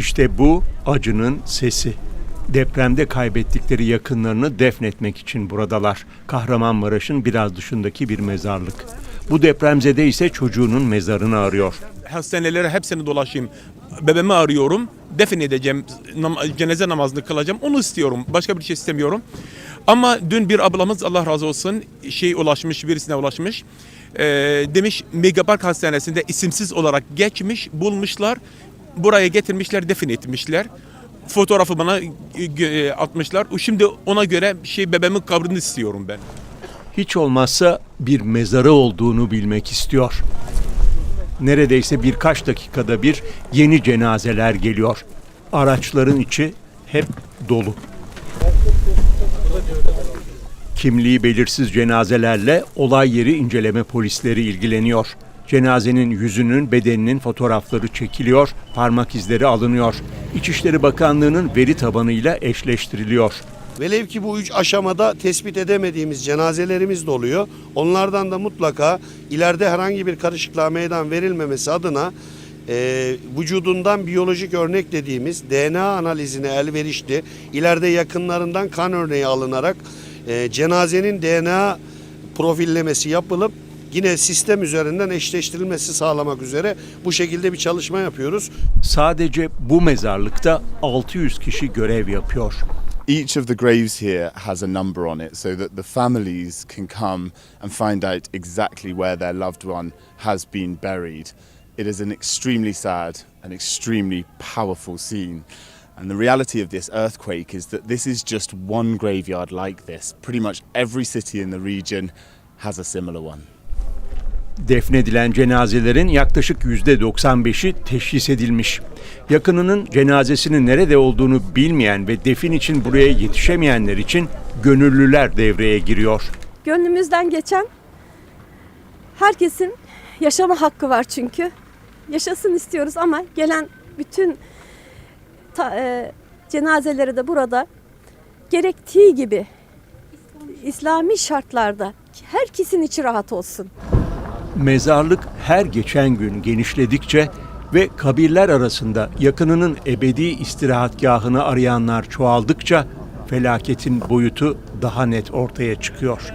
İşte bu acının sesi. Depremde kaybettikleri yakınlarını defnetmek için buradalar. Kahramanmaraş'ın biraz dışındaki bir mezarlık. Bu depremzede ise çocuğunun mezarını arıyor. Hastanelere hepsini dolaşayım. Bebeğimi arıyorum. Defin edeceğim. nam- cenaze namazını kılacağım. Onu istiyorum. Başka bir şey istemiyorum. Ama dün bir ablamız Allah razı olsun şey ulaşmış birisine ulaşmış. Ee, demiş Megapark Hastanesi'nde isimsiz olarak geçmiş bulmuşlar. Buraya getirmişler defin etmişler. Fotoğrafı bana e, atmışlar. Şimdi ona göre şey bebeğimin kabrini istiyorum ben. Hiç olmazsa bir mezarı olduğunu bilmek istiyor. Neredeyse birkaç dakikada bir yeni cenazeler geliyor. Araçların içi hep dolu. Kimliği belirsiz cenazelerle olay yeri inceleme polisleri ilgileniyor. Cenazenin yüzünün, bedeninin fotoğrafları çekiliyor, parmak izleri alınıyor. İçişleri Bakanlığı'nın veri tabanıyla eşleştiriliyor. Velev ki bu üç aşamada tespit edemediğimiz cenazelerimiz de oluyor. Onlardan da mutlaka ileride herhangi bir karışıklığa meydan verilmemesi adına e, vücudundan biyolojik örnek dediğimiz DNA analizine elverişli ileride yakınlarından kan örneği alınarak e, cenazenin DNA profillemesi yapılıp yine sistem üzerinden eşleştirilmesi sağlamak üzere bu şekilde bir çalışma yapıyoruz. Sadece bu mezarlıkta 600 kişi görev yapıyor. each of the graves here has a number on it so that the families can come and find out exactly where their loved one has been buried. It is an extremely sad and extremely powerful scene. And the reality of this earthquake is that this is just one graveyard like this. Pretty much every city in the region has a similar one. Defnedilen cenazelerin yaklaşık %95'i teşhis edilmiş. Yakınının cenazesinin nerede olduğunu bilmeyen ve defin için buraya yetişemeyenler için gönüllüler devreye giriyor. Gönlümüzden geçen herkesin yaşama hakkı var çünkü. Yaşasın istiyoruz ama gelen bütün ta- e, cenazeleri de burada gerektiği gibi İslami şartlarda herkesin içi rahat olsun. Mezarlık her geçen gün genişledikçe ve kabirler arasında yakınının ebedi istirahatgahını arayanlar çoğaldıkça felaketin boyutu daha net ortaya çıkıyor.